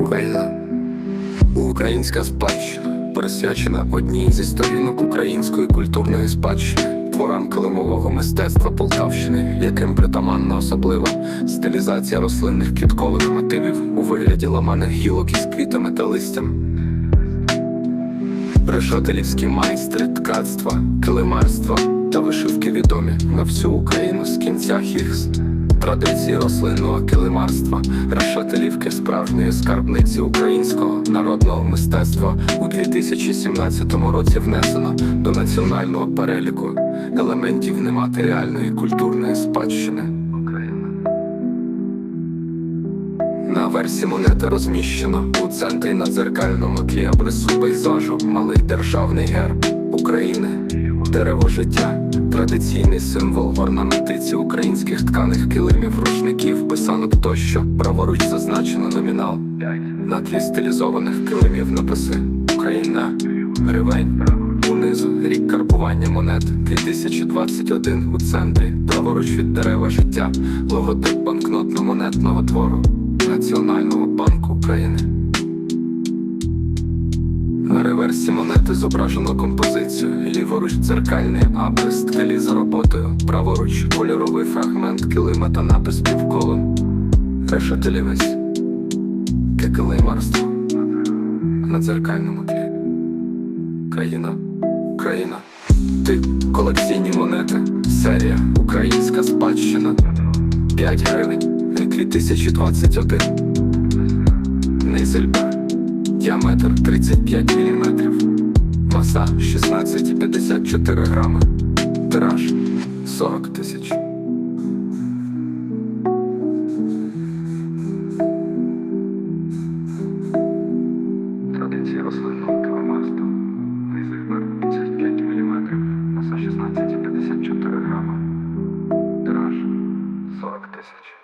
будівельна. Українська спадщина присвячена одній зі сторінок української культурної спадщини, творам килимового мистецтва Полтавщини, яким притаманна особлива стилізація рослинних квіткових мотивів у вигляді ламаних гілок із квітами та листям. Решотелівські майстри ткацтва, килимарства та вишивки відомі на всю Україну з кінця хігс. Традиції рослинного килимарства, решотелівки справжньої скарбниці українського народного мистецтва у 2017 році внесено до національного переліку елементів нематеріальної культурної спадщини. На версі монети розміщено у центрі на дзеркальному тлі абрису пейзажу малий державний герб України, дерево життя, традиційний символ орнаментиці українських тканих килимів, рушників, писанок тощо. Праворуч зазначено номінал. На тлі стилізованих килимів написи Україна, гривень. Унизу рік карбування монет. 2021 у центрі, праворуч від дерева життя, логотип банкнотно-монетного твору. Національного банку України. Монети зображено композицію, ліворуч дзеркальний абрис ткалі за роботою, праворуч кольоровий фрагмент килима та напис півколом. Решетелівець килимарство на дзеркальному тлі. Країна, Україна. Тип колекційні монети. Серія Українська спадщина. 5 гривень. Рік 2021. Низельбер. Діаметр 35 мм. Маса 16,54 грами. Тираж 40 тисяч. Традиції рослинного килимарства. Низельбер 35 мм. Маса 16,54 грама. Тираж 40 тисяч.